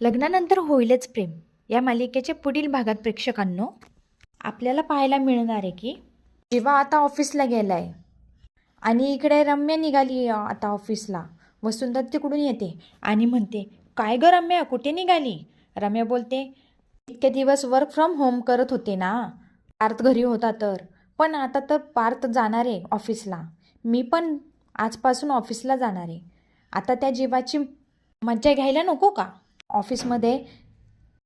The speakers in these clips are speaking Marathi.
लग्नानंतर होईलच प्रेम. या मालिकेच्या पुढील भागात प्रेक्षकांनो आपल्याला पाहायला मिळणार आहे की जेव्हा आता ऑफिसला गेलाय आणि इकडे रम्या निघाली आता ऑफिसला. वसुंधरा तिकडून येते आणि म्हणते काय ग रम्या कुठे निघाली? रम्या बोलते इतके दिवस वर्क फ्रॉम होम करत होते ना. पार्थ घरी होता तर. पण आता तर पार्थ जाणार आहे ऑफिसला. मी पण आजपासून ऑफिसला जाणार आहे. आता त्या जीवाची मज्जा घ्यायला नको का? ऑफिसमध्ये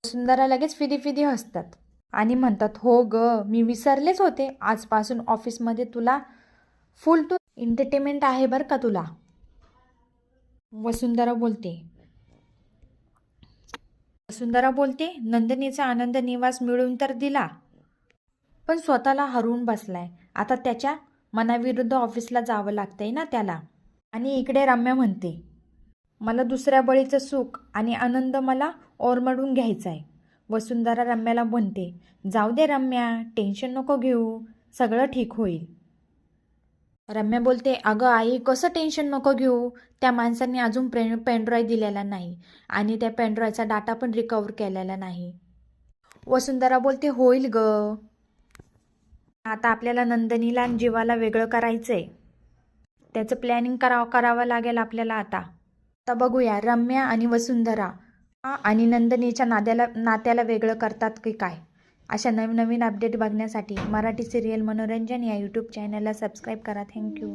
सुंदरा लगेच फिदी फिदी हसतात. आणि म्हणतात हो ग मी विसरलेच होते. आजपासून ऑफिसमध्ये तुला फुल टू एंटरटेनमेंट आहे बरं का तुला. वसुंधरा बोलते. वसुंधरा बोलते नंदिनीचा आनंद निवास मिळून तर दिला. पण स्वतःला हरवून बसलाय. आता त्याच्या मनाविरुद्ध ऑफिसला जावं लागतंय ना त्याला. आणि इकडे रम्या म्हणते मला दुसऱ्या बळीचं सुख आणि आनंद मला ओरमडून घ्यायचा आहे वसुंधरा रम्याला म्हणते जाऊ दे रम्या टेन्शन नको घेऊ सगळं ठीक होईल. रम्या बोलते अगं आई कसं टेन्शन नको घेऊ? त्या माणसांनी अजून पे पेनड्रॉय दिलेला नाही आणि त्या पेनड्रॉयचा डाटा पण रिकवर केलेला नाही. वसुंधरा बोलते होईल ग. आता आपल्याला नंदनीला आणि जीवाला वेगळं करायचं आहे त्याचं प्लॅनिंग करावं करावं लागेल आपल्याला आता. आता बघूया रम्या आणि वसुंधरा आणि नंदनीच्या नाद्याला नात्याला वेगळं करतात की काय? अशा नवीन नवीन अपडेट बघण्यासाठी मराठी सिरियल मनोरंजन या यूट्यूब चॅनलला सबस्क्राईब करा. थँक्यू